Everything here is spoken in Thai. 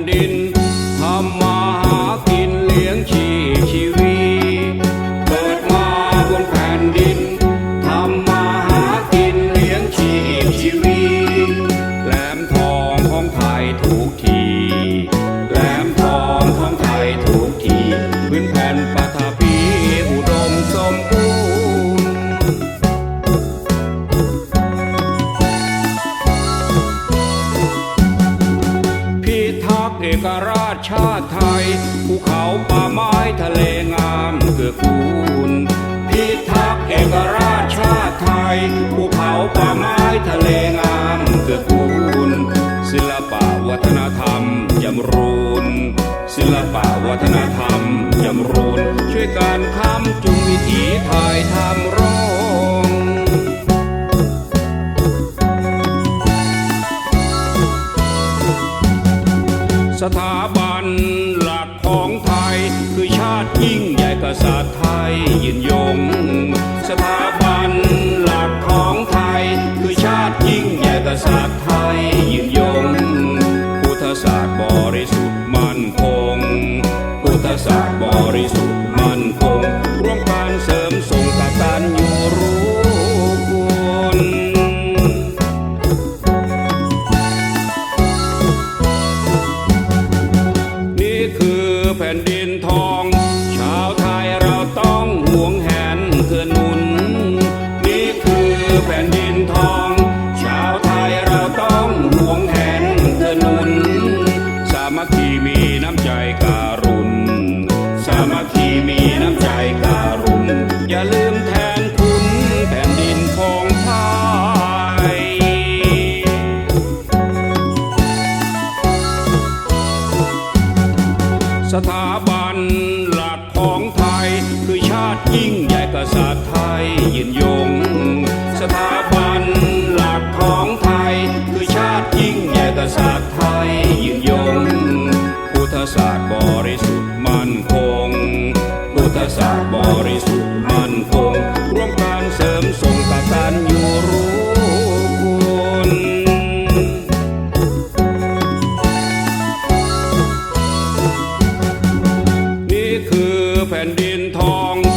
Indeed. อกราดชาติไทย ภูเขาป่าไม้ทะเลงามเกื้อกูลพิทักษ์เอกราชชาติไทย ภูเขาป่าไม้ทะเลงามเกื้อกูลศิลปะวัฒนธรรมยำรูนศิลปะวัฒนธรรมยำรูนช่วยการค้ำจุงวิถีไทยทำร สถาบันหลักของไทย คือชาติยิ่งใหญ่กษัตริย์ไทยยืนยง สถาบันหลักของไทย คือชาติยิ่งใหญ่กษัตริย์ไทยยืนยง พุทธศาสตร์บริสุทธิ์มั่นคง พุทธศาสตร์บริสุทธิ์มั่นคง แผ่นดินทอง ชาวไทยเราต้องห่วงแหนเกื้อหนุน นี่คือแผ่นดินทอง ชาวไทยเราต้องห่วงแหนเกื้อหนุน สามัคคีมีน้ำใจการุณ สามัคคีมี สถาบันหลักของไทย คือชาติยิ่งใหญ่กษัตริย์ไทยยืนยงสถา ทอง